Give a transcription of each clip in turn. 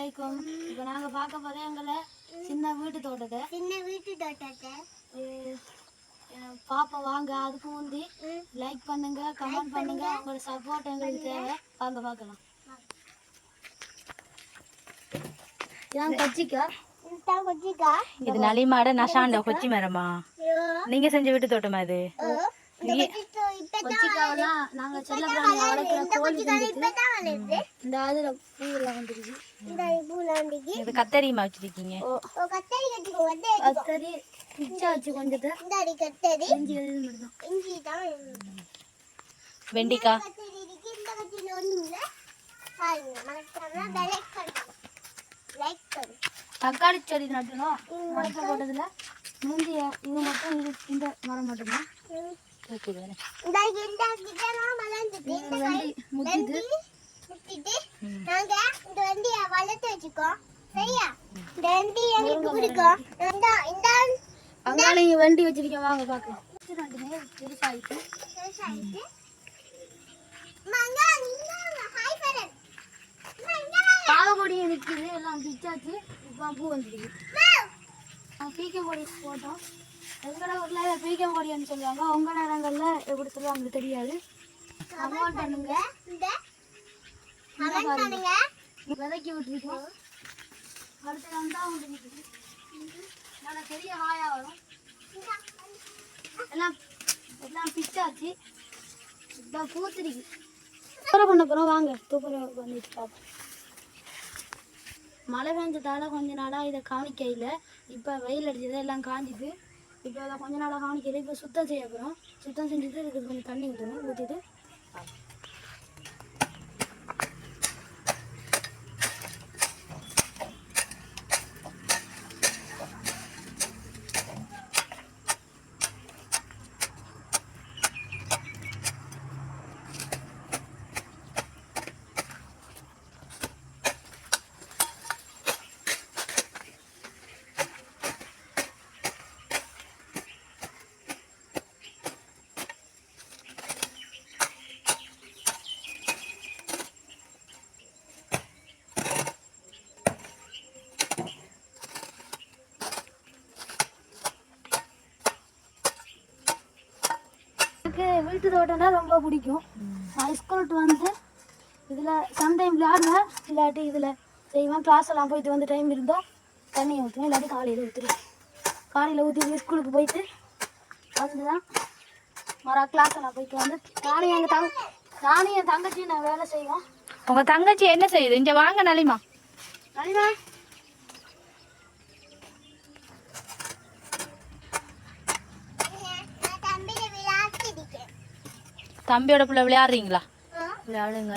வலைக்கும் இப்போ நாங்கள் பார்க்க போகிறோம் எங்களை சின்ன வீட்டு தோட்டத்தை. சின்ன வீட்டு தோட்டத்தை. பாப்பா வாங்க அதுக்கு முந்தி லைக் பண்ணுங்க கமெண்ட் பண்ணுங்க. உங்களோட சப்போர்ட் எங்களுக்கு தேவை. வாங்க பார்க்கலாம். இதான் கொச்சிக்கா. இது நலிமாட நஷாண்ட கொச்சி மரமா? நீங்க செஞ்ச வீட்டு தோட்டமா இது? கொச்சிக்காவெல்லாம் நாங்கள் செல்ல பிராணியை வளர்க்குற கோழி இந்த அதில் பூவெல்லாம் வந்துருச்சு. இந்த பூலாண்டிக்கு இது கத்தரிமா வச்சிருக்கீங்க. ஓ. ஓ கத்தரி கத்தரி பிச்சை வச்சு கொஞ்சத்தை. இந்த அடி கத்தரி. இஞ்சி தான் வெண்டிக்காய் கத்தரி இருக்கு இந்த கத்திரில ஒண்ணும் இல்ல. பாருங்க மறக்காம லைக் பண்ணுங்க லைக் பண்ணுங்க தக்காளி செடி நட்டணும் முளைக்க போட்டதுல. முந்தி இது மட்டும் இந்த மரம் மட்டும்தான். முத்திட்டு நாங்க இந்த வண்டியை வளர்த்து வச்சுக்கோம் சரியா இந்த வண்டி எங்களுக்கு பிடிக்கும் இந்த வண்டி வச்சிருக்கேன் வாங்க பார்க்கலாம் நட்டுமே பெருசாயிட்டு நிற்குது எல்லாம் பிச்சாச்சு இப்போ பூ வந்துருக்கு பீக்கம் கொடி போட்டோம் எங்களோட ஊரில் பீக்கம் கொடின்னு சொல்லுவாங்க. உங்கள் நேரங்களில் எப்படி சொல்லுவாங்க தெரியாது. கமெண்ட் பண்ணுங்க. கமெண்ட் பண்ணுங்க. விதைக்கி விட்டுருக்கோம். அடுத்த வந்து நிற்குது நல்லா பெரிய காயா வரும். எல்லாம் எல்லாம் பிச்சாச்சு இப்போ பூத்திருக்கு. துப்புரவு பண்ண போகிறோம் வாங்க. துப்புரவு பண்ணிட்டு பார்ப்போம் மழை பெஞ்சதால கொஞ்ச நாளாக இதை காணிக்க இல்லை இப்போ வெயில் அடிச்சது எல்லாம் காஞ்சிது. இப்போ அதை கொஞ்ச நாளாக காணிக்கல இப்போ சுத்தம் செய்ய போகிறோம் சுத்தம் செஞ்சுட்டு இதுக்கு கொஞ்சம் தண்ணி ஊற்றணும் ஊற்றிட்டு எனக்கு வீட்டு தோட்டம்னா ரொம்ப பிடிக்கும். நான் ஸ்கூலுக்கு வந்து இதில் சம்டைம் விளையாடுவேன். இல்லாட்டி இதில் செய்வேன். கிளாஸ் எல்லாம் போயிட்டு வந்து டைம் இருந்தால் தண்ணி ஊற்றுவேன் இல்லாட்டி காலையில் ஊற்றுருவேன் காலையில் ஊற்றி ஸ்கூலுக்கு போயிட்டு வந்து தான் மறு கிளாஸ் எல்லாம் போயிட்டு வந்து நானும் எங்கள் தங்க நானும் என் தங்கச்சியும் நான் வேலை செய்வோம். உங்க தங்கச்சி என்ன செய்யுது? இங்க வாங்க நலிமா நளினா தம்பியோட பிள்ளை விளையாடுறீங்களா? விளையாடுங்க.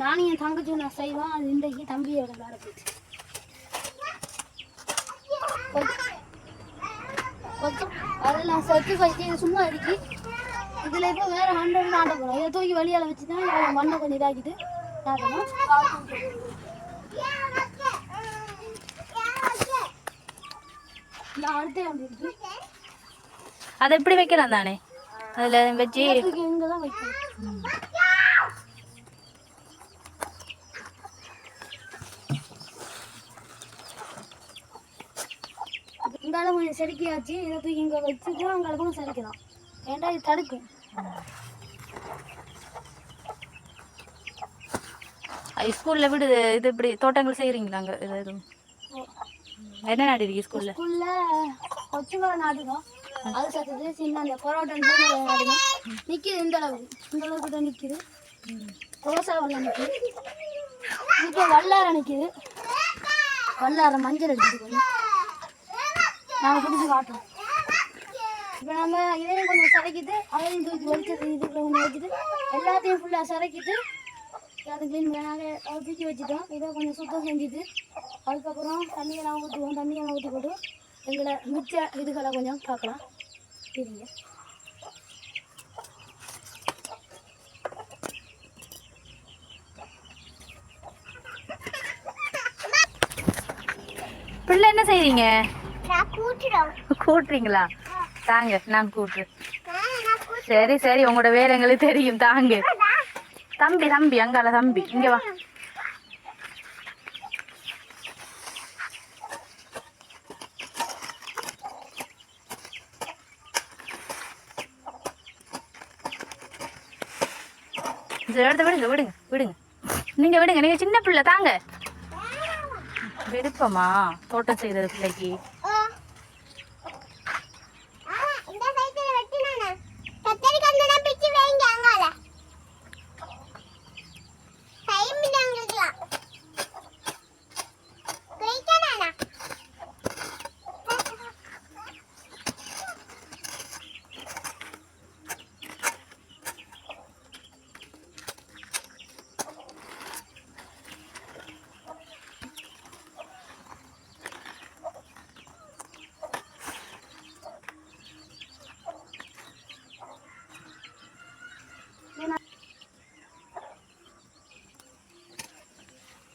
நானும் என் தங்கச்சியும் நான் செய்வோம். அது இன்றைக்கு தம்பியோட வேலை போயிட்டு கொஞ்சம் அதெல்லாம் செத்து ஃபஸ்ட்டு சும்மா இருக்கு. இதில் இப்போ வேறு ஹண்ட்ரட் நாட்ட போகிறோம் இதை தூக்கி வெளியால் வச்சு தான் மண்ணை கொஞ்சம் இதாக்கிட்டு நாட்டணும் அடுத்த இருக்கு. அதை எப்படி வைக்கலாம் தானே? அதுல வச்சு இங்கால கொஞ்சம் செதுக்கியாச்சு. இதை தூக்கி இங்கே வச்சுட்டு அங்கால கூட செதுக்கலாம் ஏன்டா இது தடுக்கும் ஸ்கூல்ல விடு இது இப்படி தோட்டங்கள் செய்யறீங்களாங்க இது எதுவும்? என்ன நாடு ஸ்கூல்ல? ஸ்கூல்ல கொச்சுமரம் நாட்டுக்கும் அது சத்துது சின்ன அந்த பரோட்டன் நாட்டுக்கும் நிற்கிது இந்த அளவுக்கு. இந்த அளவுக்கு தான் நிற்கிது ரோசா வெள்ளம் நிற்கிது இப்போ வல்லார நிற்கிது வல்லார மஞ்சள் அடிக்குது நாங்கள் பிடிச்சி காட்டுறோம். இப்போ நம்ம இதையும் கொஞ்சம் சரைக்கிட்டு அதையும் தூக்கி வச்சுட்டு இதுக்குள்ள கொஞ்சம் வச்சுட்டு எல்லாத்தையும் ஃபுல்லாக சரைக்கிட்டு அதை க்ளீன் பண்ணாங்க. அதை தூக்கி வச்சுட்டோம். இதை கொஞ்சம் சுத்தம் செஞ்சுட்டு அதுக்கப்புறம் தண்ணியெல்லாம் ஊற்றுவோம் தண்ணியெல்லாம் ஊற்றி போட்டு எங்களை மிச்ச இதுகளை கொஞ்சம் பார்க்கலாம். சரிங்க பிள்ளை என்ன செய்றீங்க? கூட்டுறீங்களா? தாங்க நான் கூட்டு. நான் கூட்டு சரி சரி உங்களோட வேலை எங்களுக்கு தெரியும். தாங்க. தம்பி தம்பி அங்கால தம்பி இங்க வா இந்த இடத்த விடுங்க விடுங்க விடுங்க. நீங்க விடுங்க நீங்க சின்ன பிள்ளை தாங்க. விருப்பமா தோட்டம் செய்யறது பிள்ளைக்கு.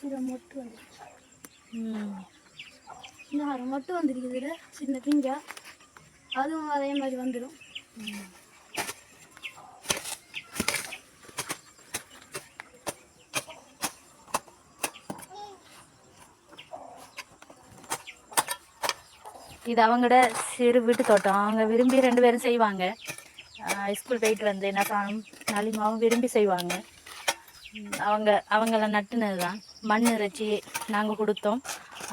இது மொட்டு வந்துருச்சு. இந்த மாதிரி மொட்டு வந்துருக்குது இதுல சின்ன பிஞ்சா அதுவும் அதே மாதிரி வந்துடும் இது அவங்களோட சிறு வீட்டு தோட்டம். அவங்க விரும்பி ரெண்டு பேரும் செய்வாங்க. ஸ்கூல் போயிட்டு வந்து என்ன நளிமாவும் விரும்பி செய்வாங்க. அவங்க அவங்கள நட்டுனது தான் மண் இறைச்சி நாங்கள் கொடுத்தோம்.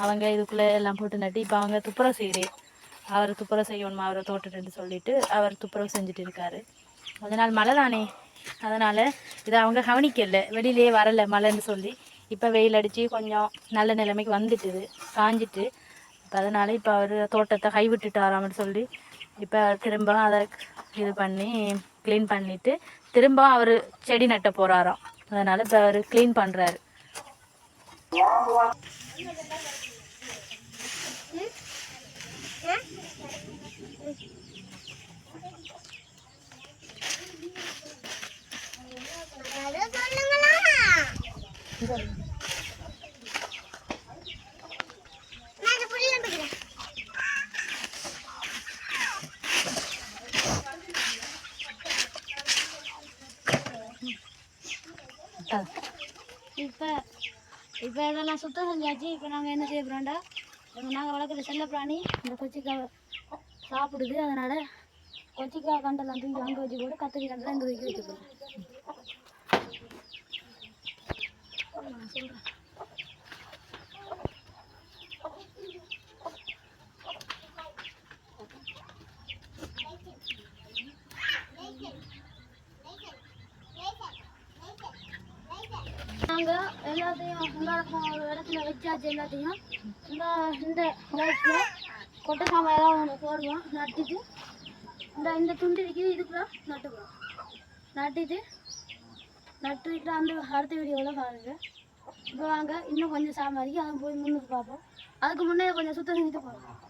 அவங்க இதுக்குள்ளே எல்லாம் போட்டு நட்டு இப்போ அவங்க துப்புரவு செய்கிறேன் அவர் துப்புரவு செய்யணுமா அவரை தோட்டத்துன்னு சொல்லிட்டு அவர் துப்புரவு செஞ்சுட்டு இருக்காரு. அதனால் மழை தானே. அதனால் இதை அவங்க கவனிக்கல. வெளியிலேயே வரலை மழைன்னு சொல்லி. இப்போ வெயில் அடித்து கொஞ்சம் நல்ல நிலைமைக்கு வந்துட்டுது. காஞ்சிட்டு. இப்போ அதனால் இப்போ அவர் தோட்டத்தை கைவிட்டுட்டாராம்னு சொல்லி இப்போ திரும்ப அதை இது பண்ணி க்ளீன் பண்ணிவிட்டு திரும்ப அவர் செடி நட்ட போகிறாராம் அதனால் இப்போ அவர் க்ளீன் பண்ணுறாரு Я була. இப்போ இதெல்லாம் சுத்தம் செஞ்சாச்சு. இப்போ நாங்கள் என்ன செய்ய போகிறோம்டா நாங்கள் வளர்க்குற செல்ல பிராணி இந்த கொச்சிக்காய் சாப்பிடுது. அதனால் கொச்சிக்காய் கண்டெல்லாம் தூக்கி அங்கே வச்சு போட்டு கத்திரி கண்டெல்லாம் இங்கே தூக்கி வச்சு போகிறோம் நாங்க எல்லாத்தையும் எங்களோட ஒரு இடத்துல வச்சாச்சு எல்லாத்தையும். இந்த இந்த இடத்துல கொட்டை சாமான் எல்லாம் ஒன்று போடுவோம் நட்டுட்டு. இந்த இந்த துண்டு இருக்குது இதுக்குள்ள நட்டுக்கிறோம் நட்டுட்டு நட்டுட்டு அந்த அடுத்த வீடியோவில் பாருங்க. இப்போ வாங்க இன்னும் கொஞ்சம் சாமான் இருக்கு அதை போய் முன்னுக்கு பார்ப்போம். அதுக்கு முன்னே கொஞ்சம் சுத்தம் செஞ்சுட்டு போகிறோம்